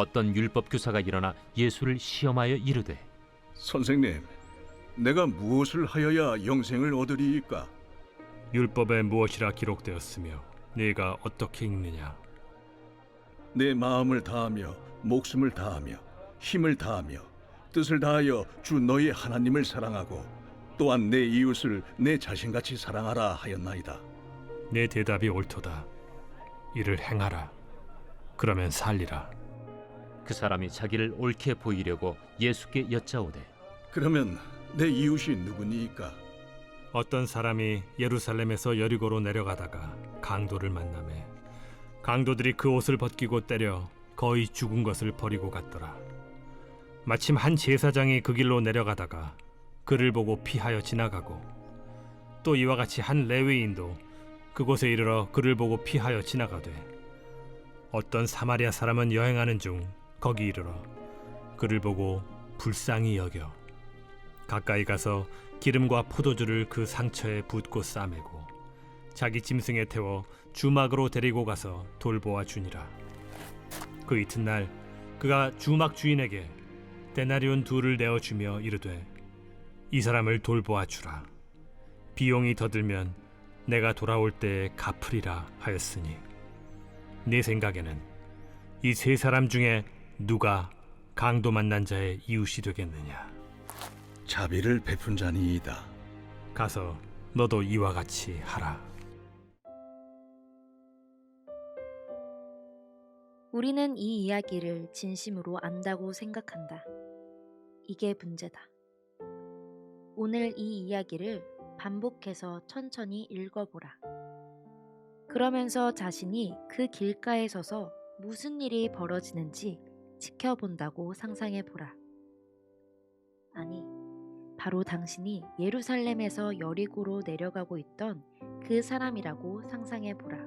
어떤 율법 교사가 일어나 예수를 시험하여 이르되 선생님, 내가 무엇을 하여야 영생을 얻으리이까? 율법에 무엇이라 기록되었으며 네가 어떻게 읽느냐 내 마음을 다하며 목숨을 다하며 힘을 다하며 뜻을 다하여 주 너희 하나님을 사랑하고 또한 내 이웃을 내 자신같이 사랑하라 하였나이다. 내 대답이 옳도다 이를 행하라 그러면 살리라 그 사람이 자기를 옳게 보이려고 예수께 여짜오되 그러면 내 이웃이 누구니이까? 어떤 사람이 예루살렘에서 여리고로 내려가다가 강도를 만남에 강도들이 그 옷을 벗기고 때려 거의 죽은 것을 버리고 갔더라. 마침 한 제사장이 그 길로 내려가다가 그를 보고 피하여 지나가고 또 이와 같이 한 레위인도 그곳에 이르러 그를 보고 피하여 지나가되 어떤 사마리아 사람은 여행하는 중 거기 이르러 그를 보고 불쌍히 여겨 가까이 가서 기름과 포도주를 그 상처에 붓고 싸매고 자기 짐승에 태워 주막으로 데리고 가서 돌보아 주니라. 그 이튿날 그가 주막 주인에게 데나리온 둘을 내어 주며 이르되 이 사람을 돌보아 주라. 비용이 더 들면 내가 돌아올 때에 갚으리라 하였으니 네 생각에는 이 세 사람 중에 누가 강도 만난 자의 이웃이 되겠느냐? 자비를 베푼 자니이다. 가서 너도 이와 같이 하라. 우리는 이 이야기를 진심으로 안다고 생각한다. 이게 문제다. 오늘 이 이야기를 반복해서 천천히 읽어보라. 그러면서 자신이 그 길가에 서서 무슨 일이 벌어지는지 지켜본다고 상상해 보라. 아니, 바로 당신이 예루살렘에서 여리고로 내려가고 있던 그 사람이라고 상상해 보라.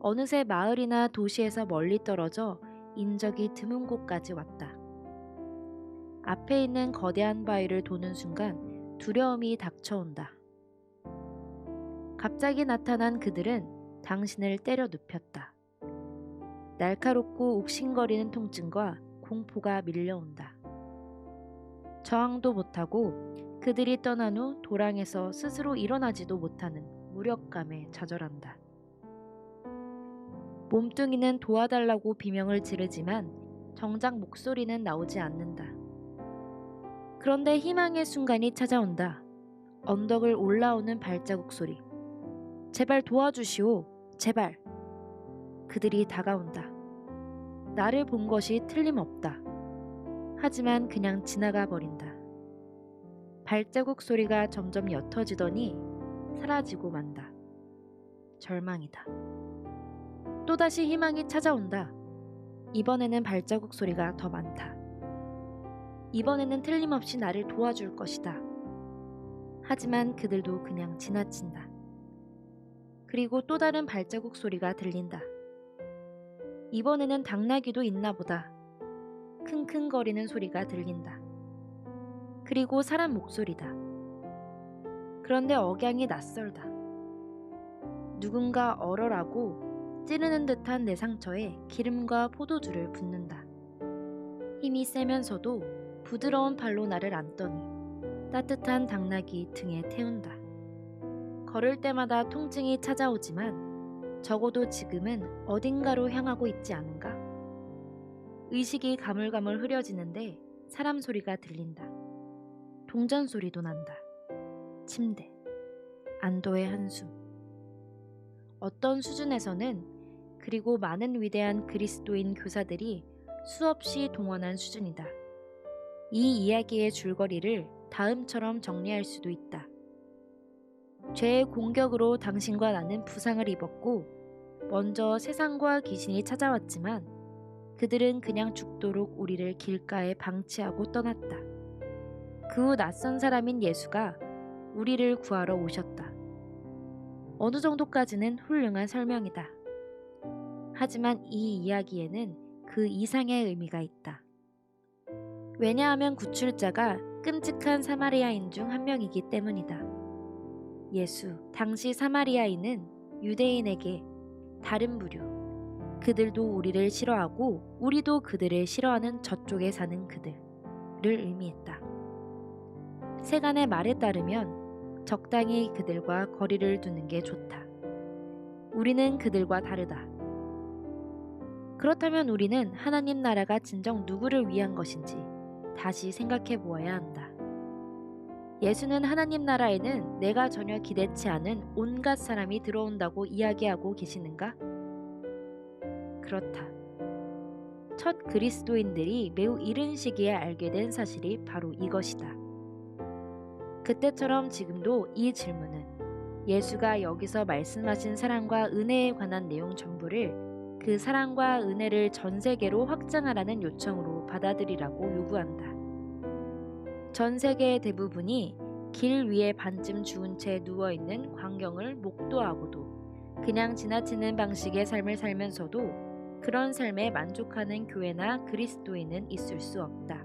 어느새 마을이나 도시에서 멀리 떨어져 인적이 드문 곳까지 왔다. 앞에 있는 거대한 바위를 도는 순간 두려움이 닥쳐온다. 갑자기 나타난 그들은 당신을 때려 눕혔다. 날카롭고 욱신거리는 통증과 공포가 밀려온다. 저항도 못하고 그들이 떠난 후 도랑에서 스스로 일어나지도 못하는 무력감에 좌절한다. 몸뚱이는 도와달라고 비명을 지르지만 정작 목소리는 나오지 않는다. 그런데 희망의 순간이 찾아온다. 언덕을 올라오는 발자국 소리. 제발 도와주시오. 제발. 그들이 다가온다. 나를 본 것이 틀림없다. 하지만 그냥 지나가 버린다. 발자국 소리가 점점 옅어지더니 사라지고 만다. 절망이다. 또다시 희망이 찾아온다. 이번에는 발자국 소리가 더 많다. 이번에는 틀림없이 나를 도와줄 것이다. 하지만 그들도 그냥 지나친다. 그리고 또 다른 발자국 소리가 들린다. 이번에는 당나귀도 있나 보다. 킁킁거리는 소리가 들린다. 그리고 사람 목소리다. 그런데 억양이 낯설다. 누군가 얼얼하고 찌르는 듯한 내 상처에 기름과 포도주를 붓는다. 힘이 세면서도 부드러운 발로 나를 안더니 따뜻한 당나귀 등에 태운다. 걸을 때마다 통증이 찾아오지만 적어도 지금은 어딘가로 향하고 있지 않은가? 의식이 가물가물 흐려지는데 사람 소리가 들린다. 동전 소리도 난다. 침대. 안도의 한숨. 어떤 수준에서는 그리고 많은 위대한 그리스도인 교사들이 수없이 동원한 수준이다. 이 이야기의 줄거리를 다음처럼 정리할 수도 있다. 죄의 공격으로 당신과 나는 부상을 입었고, 먼저 세상과 귀신이 찾아왔지만, 그들은 그냥 죽도록 우리를 길가에 방치하고 떠났다. 그 후 낯선 사람인 예수가 우리를 구하러 오셨다. 어느 정도까지는 훌륭한 설명이다. 하지만 이 이야기에는 그 이상의 의미가 있다. 왜냐하면 구출자가 끔찍한 사마리아인 중 한 명이기 때문이다. 예수, 당시 사마리아인은 유대인에게 다른 부류, 그들도 우리를 싫어하고 우리도 그들을 싫어하는 저쪽에 사는 그들을 의미했다. 세간의 말에 따르면 적당히 그들과 거리를 두는 게 좋다. 우리는 그들과 다르다. 그렇다면 우리는 하나님 나라가 진정 누구를 위한 것인지 다시 생각해 보아야 한다. 예수는 하나님 나라에는 내가 전혀 기대치 않은 온갖 사람이 들어온다고 이야기하고 계시는가? 그렇다. 첫 그리스도인들이 매우 이른 시기에 알게 된 사실이 바로 이것이다. 그때처럼 지금도 이 질문은 예수가 여기서 말씀하신 사랑과 은혜에 관한 내용 전부를 그 사랑과 은혜를 전 세계로 확장하라는 요청으로 받아들이라고 요구한다. 전 세계의 대부분이 길 위에 반쯤 죽은 채 누워 있는 광경을 목도하고도 그냥 지나치는 방식의 삶을 살면서도 그런 삶에 만족하는 교회나 그리스도인은 있을 수 없다.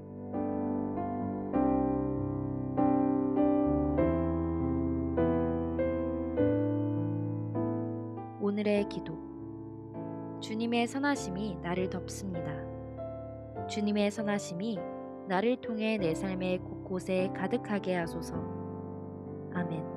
오늘의 기도. 주님의 선하심이 나를 덮습니다. 주님의 선하심이 나를 통해 내 삶의 곳곳에 가득하게 하소서. 아멘.